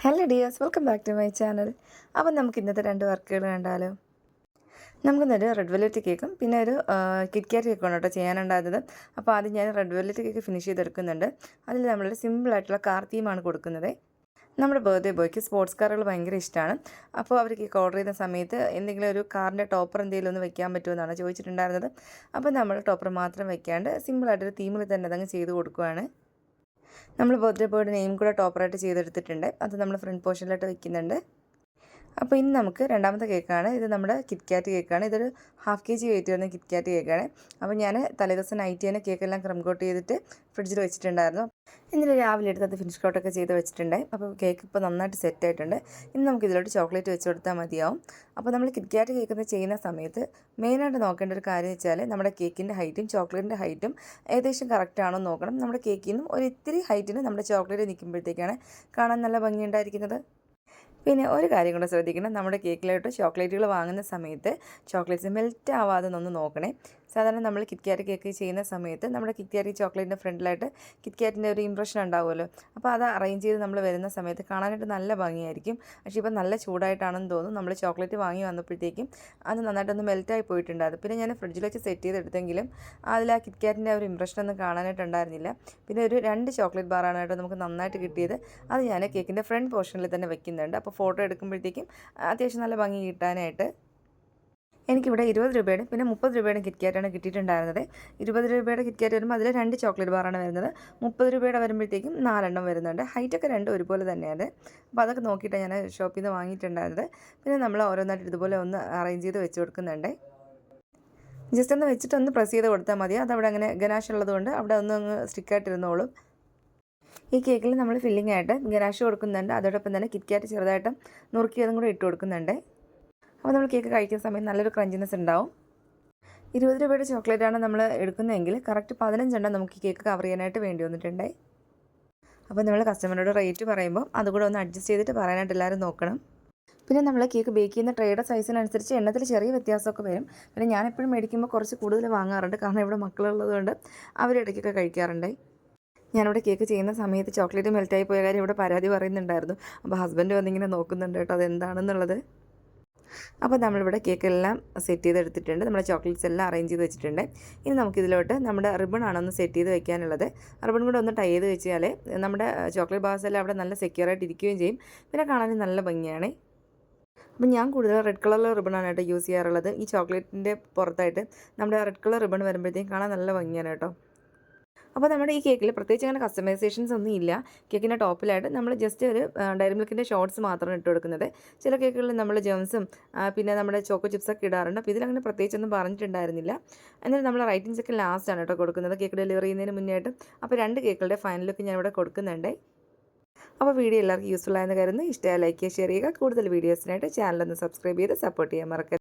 Hello dears welcome back to my channel അപ്പം നമുക്ക് ഇന്നത്തെ രണ്ട് വർക്കുകൾ കണ്ടാലോ? നമുക്കിന്നൊരു റെഡ് വെല്ലറ്റ് കേക്കും പിന്നെ ഒരു കിറ്റ്കാറ്റ് കേക്കാണ് കേട്ടോ ചെയ്യാനുണ്ടായിരുന്നത്. അപ്പോൾ ആദ്യം ഞാൻ റെഡ് വെല്ലറ്റ് കേക്ക് ഫിനിഷ് ചെയ്തെടുക്കുന്നുണ്ട്. അതിൽ നമ്മളൊരു സിമ്പിളായിട്ടുള്ള കാർ തീമാണ് കൊടുക്കുന്നത്. നമ്മുടെ ബർത്ത്ഡേ ബോയ്ക്ക് സ്പോർട്സ് കാറുകൾ ഭയങ്കര ഇഷ്ടമാണ്. അപ്പോൾ അവർ കേക്ക് ഓർഡർ ചെയ്യുന്ന സമയത്ത് എന്തെങ്കിലും ഒരു കാറിന്റെ ടോപ്പർ എന്തെങ്കിലും ഒന്ന് വെക്കാൻ പറ്റുമെന്നാണ് ചോദിച്ചിട്ടുണ്ടായിരുന്നത്. അപ്പോൾ നമ്മൾ ടോപ്പർ മാത്രം വെക്കാണ്ട് സിമ്പിളായിട്ടൊരു തീമിൽ തന്നെ അതങ്ങ് ചെയ്ത് കൊടുക്കുവാണ്. നമ്മൾ ബർത്ത്ഡേ ബോയുടെ നെയിം കൂടെ ടോപ്പറായിട്ട് ചെയ്തെടുത്തിട്ടുണ്ട്. അത് നമ്മൾ ഫ്രണ്ട് പോർഷനിലായിട്ട് വെക്കുന്നുണ്ട്. അപ്പോൾ ഇന്ന് നമുക്ക് രണ്ടാമത്തെ കേക്കാണ്. ഇത് നമ്മുടെ കിറ്റ്കാറ്റ് കേക്കാണ്. ഇതൊരു ഹാഫ് കെ ജി വെയിറ്റ് വരുന്ന കിറ്റ്കാറ്റ് കേക്കാണ്. അപ്പോൾ ഞാൻ തലേദിവസം നൈറ്റ് തന്നെ കേക്കെല്ലാം ക്രം കോട്ട് ചെയ്തിട്ട് ഫ്രിഡ്ജിൽ വെച്ചിട്ടുണ്ടായിരുന്നു. ഇന്നലെ രാവിലെ എടുത്ത് അത് ഫിനിഷ് കോട്ടൊക്കെ ചെയ്ത് വെച്ചിട്ടുണ്ട്. അപ്പോൾ കേക്ക് ഇപ്പോൾ നന്നായിട്ട് സെറ്റ് ആയിട്ടുണ്ട്. ഇന്ന് നമുക്ക് ഇതിലോട്ട് ചോക്ലേറ്റ് വെച്ച് കൊടുത്താൽ മതിയാവും. അപ്പോൾ നമ്മൾ കിറ്റ്കാറ്റ് കേക്ക് ചെയ്യുന്ന സമയത്ത് മെയിനായിട്ട് നോക്കേണ്ട ഒരു കാര്യം വെച്ചാൽ നമ്മുടെ കേക്കിന്റെ ഹൈറ്റും ചോക്ലേറ്റിന്റെ ഹൈറ്റും ഏകദേശം കറക്റ്റ് ആണോ നോക്കണം. നമ്മുടെ കേക്കിൽ നിന്നും ഒരു ഇത്തിരി ഹൈറ്റിന് നമ്മുടെ ചോക്ലേറ്റ് നിൽക്കുമ്പോഴത്തേക്കാണ് കാണാൻ നല്ല ഭംഗിയുണ്ടായിരിക്കുന്നത് പിന്നെ ഒരു കാര്യം കൂടെ ശ്രദ്ധിക്കണം. നമ്മുടെ കേക്കിലോട്ട് ചോക്ലേറ്റുകൾ വാങ്ങുന്ന സമയത്ത് ചോക്ലേറ്റ്സ് മെൽറ്റ് ആവാതെ ഒന്ന് നോക്കണേ. സാധാരണ നമ്മൾ കിറ്റ്കാറ്റ് കേക്ക് ചെയ്യുന്ന സമയത്ത് നമ്മുടെ കിറ്റ്കാറ്റ് ചോക്ലേറ്റിന്റെ ഫ്രണ്ടിലായിട്ട് കിറ്റ്കാറ്റിന്റെ ഒരു ഇംപ്രഷൻ ഉണ്ടാവുമല്ലോ. അപ്പോൾ അത് അറേഞ്ച് ചെയ്ത് നമ്മൾ വരുന്ന സമയത്ത് കാണാനായിട്ട് നല്ല ഭംഗിയായിരിക്കും. പക്ഷേ ഇപ്പോൾ നല്ല ചൂടായിട്ടാണെന്ന് തോന്നുന്നു. നമ്മൾ ചോക്ലേറ്റ് വാങ്ങി വന്നപ്പോഴത്തേക്കും അത് നന്നായിട്ടൊന്ന് മെൽറ്റായി പോയിട്ടുണ്ടായിരുന്നു. പിന്നെ ഞാൻ ഫ്രിഡ്ജിൽ വെച്ച് സെറ്റ് ചെയ്തെടുത്തെങ്കിലും അതിൽ ആ കിറ്റ്കാറ്റിന്റെ ഒരു ഇംപ്രഷൻ ഒന്നും കാണാനായിട്ടുണ്ടായിരുന്നില്ല. പിന്നെ ഒരു രണ്ട് ചോക്ലേറ്റ് ബാറാണ് കേട്ടോ നമുക്ക് നന്നായിട്ട് കിട്ടിയത്. അത് ഞാൻ കേക്കിന്റെ ഫ്രണ്ട് പോർഷനിൽ തന്നെ വെക്കുന്നുണ്ട്. അപ്പോൾ ഫോട്ടോ എടുക്കുമ്പോഴത്തേക്കും അത്യാവശ്യം നല്ല ഭംഗി കിട്ടാനായിട്ട് എനിക്കിവിടെ ഇരുപത് രൂപയുടെ പിന്നെ മുപ്പത് രൂപയുടെ കിറ്റ്കാറ്റാണ് കിട്ടിയിട്ടുണ്ടായിരുന്നത്. ഇരുപത് രൂപയുടെ കിറ്റ്കാറ്റ് വരുമ്പോൾ അതിൽ രണ്ട് ചോക്ലേറ്റ് ബാറാണ് വരുന്നത്. മുപ്പത് രൂപയുടെ വരുമ്പോഴത്തേക്കും നാലെണ്ണം വരുന്നുണ്ട്. ഹൈറ്റൊക്കെ രണ്ടും ഒരുപോലെ തന്നെയാണ്. അപ്പോൾ അതൊക്കെ നോക്കിയിട്ടാണ് ഞാൻ ഷോപ്പിൽ നിന്ന് വാങ്ങിയിട്ടുണ്ടായിരുന്നത്. പിന്നെ നമ്മൾ ഓരോന്നായിട്ട് ഇതുപോലെ ഒന്ന് അറേഞ്ച് ചെയ്ത് വെച്ച് കൊടുക്കുന്നുണ്ട്. ജസ്റ്റ് ഒന്ന് വെച്ചിട്ട് ഒന്ന് പ്രസ് ചെയ്ത് കൊടുത്താൽ മതി. അതവിടെ അങ്ങനെ ഗനാഷ് ഉള്ളതുകൊണ്ട് അവിടെ ഒന്ന് അങ്ങ് സ്റ്റിക്കായിട്ടിരുന്നോളും ഈ കേക്കിൽ നമ്മൾ ഫില്ലിംഗ് ആയിട്ട് ഗനാഷ് കൊടുക്കുന്നുണ്ട്. അതോടൊപ്പം തന്നെ കിറ്റ്കാറ്റ് ചെറുതായിട്ട് നുറുക്കിയതും കൂടെ ഇട്ട് കൊടുക്കുന്നുണ്ട്. അപ്പോൾ നമ്മൾ കേക്ക് കഴിക്കുന്ന സമയത്ത് നല്ലൊരു ക്രഞ്ചിനെസ് ഉണ്ടാവും. ഇരുപത് രൂപയുടെ ചോക്ലേറ്റാണ് നമ്മൾ എടുക്കുന്നതെങ്കിൽ കറക്റ്റ് പതിനഞ്ചെണ്ണം നമുക്ക് കേക്ക് കവർ ചെയ്യാനായിട്ട് വേണ്ടി വന്നിട്ടുണ്ടായി അപ്പോൾ നമ്മൾ കസ്റ്റമറോട് റേറ്റ് പറയുമ്പോൾ അതുകൂടെ ഒന്ന് അഡ്ജസ്റ്റ് ചെയ്തിട്ട് പറയാനായിട്ട് എല്ലാവരും നോക്കണം. പിന്നെ നമ്മൾ കേക്ക് ബേക്ക് ചെയ്യുന്ന ട്രേയുടെ സൈസിനനുസരിച്ച് എണ്ണത്തിൽ ചെറിയ വ്യത്യാസമൊക്കെ വരും. പിന്നെ ഞാൻ എപ്പോഴും മേടിക്കുമ്പോൾ കുറച്ച് കൂടുതൽ വാങ്ങാറുണ്ട്. കാരണം ഇവിടെ മക്കളുള്ളതുകൊണ്ട് അവരിടയ്ക്കൊക്കെ കഴിക്കാറുണ്ട്. ഞാനിവിടെ കേക്ക് ചെയ്യുന്ന സമയത്ത് ചോക്ലേറ്റ് മെൽറ്റായി പോയ കാര്യം ഇവിടെ പരാതി പറയുന്നുണ്ടായിരുന്നു. അപ്പോൾ ഹസ്ബൻഡ് വന്നിങ്ങനെ നോക്കുന്നുണ്ട് കേട്ടോ അതെന്താണെന്നുള്ളത്. അപ്പോൾ നമ്മളിവിടെ കേക്കെല്ലാം സെറ്റ് ചെയ്തെടുത്തിട്ടുണ്ട്. നമ്മുടെ ചോക്ലേറ്റ്സ് എല്ലാം അറേഞ്ച് ചെയ്ത് വെച്ചിട്ടുണ്ട്. ഇനി നമുക്കിതിലോട്ട് നമ്മുടെ റിബൺ ആണൊന്ന് സെറ്റ് ചെയ്ത് വെക്കാനുള്ളത്. റിബൺ കൂടെ ഒന്ന് ടൈ ചെയ്ത് വെച്ചാൽ നമ്മുടെ ചോക്ലേറ്റ് ബാസ് എല്ലാം അവിടെ നല്ല സെക്യൂർ ആയിട്ട് ഇരിക്കുകയും ചെയ്യും. പിന്നെ കാണാനും നല്ല ഭംഗിയാണ്. അപ്പം ഞാൻ കൂടുതൽ റെഡ് കളറിലെ റിബണാണ് കേട്ടോ യൂസ് ചെയ്യാറുള്ളത്. ഈ ചോക്ലേറ്റിന്റെ പുറത്തായിട്ട് നമ്മുടെ റെഡ് കളർ റിബൺ വരുമ്പോഴത്തേക്കും കാണാൻ നല്ല ഭംഗിയാണ് കേട്ടോ. അപ്പോൾ നമ്മുടെ ഈ കേക്കിൽ പ്രത്യേകിച്ച് അങ്ങനെ കസ്റ്റമൈസേഷൻസ് ഒന്നും ഇല്ല. കേക്കിന്റെ ടോപ്പിലായിട്ട് നമ്മൾ ജസ്റ്റ് ഒരു ഡയറി മിൽക്കിന്റെ ഷോർട്ട്സ് മാത്രമാണ് ഇട്ട് കൊടുക്കുന്നത്. ചില കേക്കുകളിൽ നമ്മൾ ജെംസും പിന്നെ നമ്മുടെ ചോക്കോ ചിപ്സൊക്കെ ഇടാറുണ്ട്. അപ്പോൾ ഇതിലങ്ങനെ പ്രത്യേകിച്ചൊന്നും പറഞ്ഞിട്ടുണ്ടായിരുന്നില്ല. എന്നിട്ട് നമ്മൾ റൈറ്റിംഗ്സ് ഒക്കെ ലാസ്റ്റാണ് കേട്ടോ കൊടുക്കുന്നത്. കേക്ക് ഡെലിവറി ചെയ്യുന്നതിന് മുന്നേയായിട്ട്. അപ്പോൾ രണ്ട് കേക്കുകളുടെ ഫൈനൽ ലുക്ക് ഞാൻ ഇവിടെ കൊടുക്കുന്നുണ്ട്. അപ്പോൾ വീഡിയോ എല്ലാവർക്കും യൂസ്ഫുൾ ആയെന്ന് കരുതുന്നു. ഇഷ്ടമായ ലൈക്ക് ചെയ്യുക ഷെയർ ചെയ്യുക. കൂടുതൽ വീഡിയോസിനായിട്ട് ചാനലൊന്ന് സബ്സ്ക്രൈബ് ചെയ്ത് സപ്പോർട്ട് ചെയ്യാൻ മറക്കരുത്.